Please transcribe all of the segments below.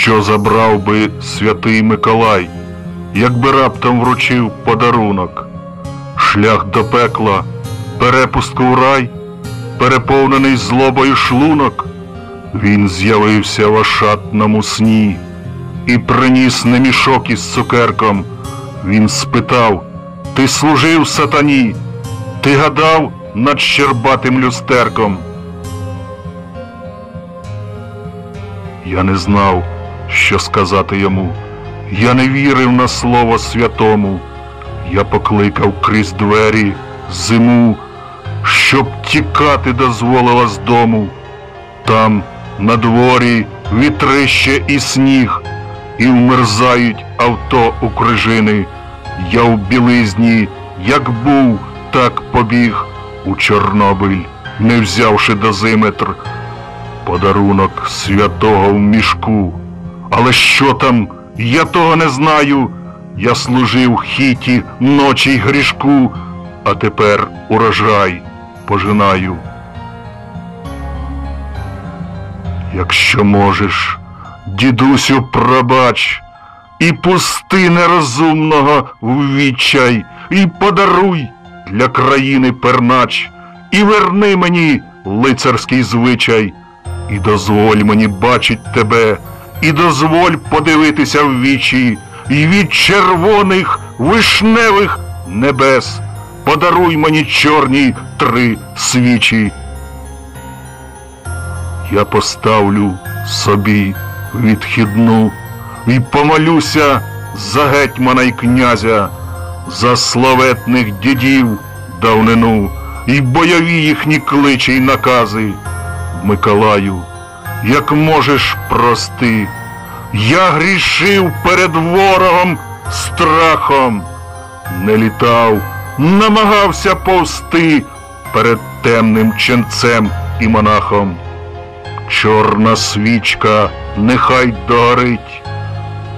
що забрав би святий Миколай, якби раптом вручив подарунок, шлях до пекла, перепустку в рай, переповнений злобою шлунок, він з'явився в ошатному сні і приніс не мішок із цукерком. Він спитав: Ти служив сатані? Ти гадав над щербатим люстерком? Я не знав, що сказати йому. Я не вірив на слово святому. Я покликав крізь двері зиму, щоб тікати дозволила з дому. Там на дворі вітрище і сніг, і вмерзають авто у крижини. Я в білизні, як був, так побіг у Чорнобиль, не взявши дозиметр. Подарунок святого в мішку. Але що там, я того не знаю. Я служив хіті ночі й грішку, а тепер урожай пожинаю. Якщо можеш, дідусю, пробач, і пусти нерозумного в відчай, і подаруй для країни пернач, і верни мені лицарський звичай, і дозволь мені бачить тебе, і дозволь подивитися в вічі, і від червоних вишневих небес подаруй мені чорні три свічі. Я поставлю собі відхідну і помолюся за гетьмана й князя, за славетних дідів давнину і бойові їхні кличі й накази. Миколаю, як можеш прости, я грішив перед ворогом страхом, не літав, намагався повсти перед темним ченцем і монахом. Чорна свічка нехай догорить,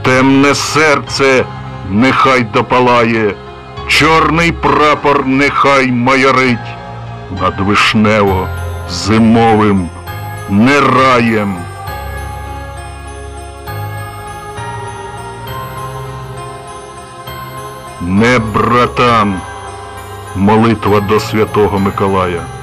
темне серце нехай допалає, чорний прапор нехай майорить над вишнево зимовим не раєм. Не братан, молитва до святого Миколая.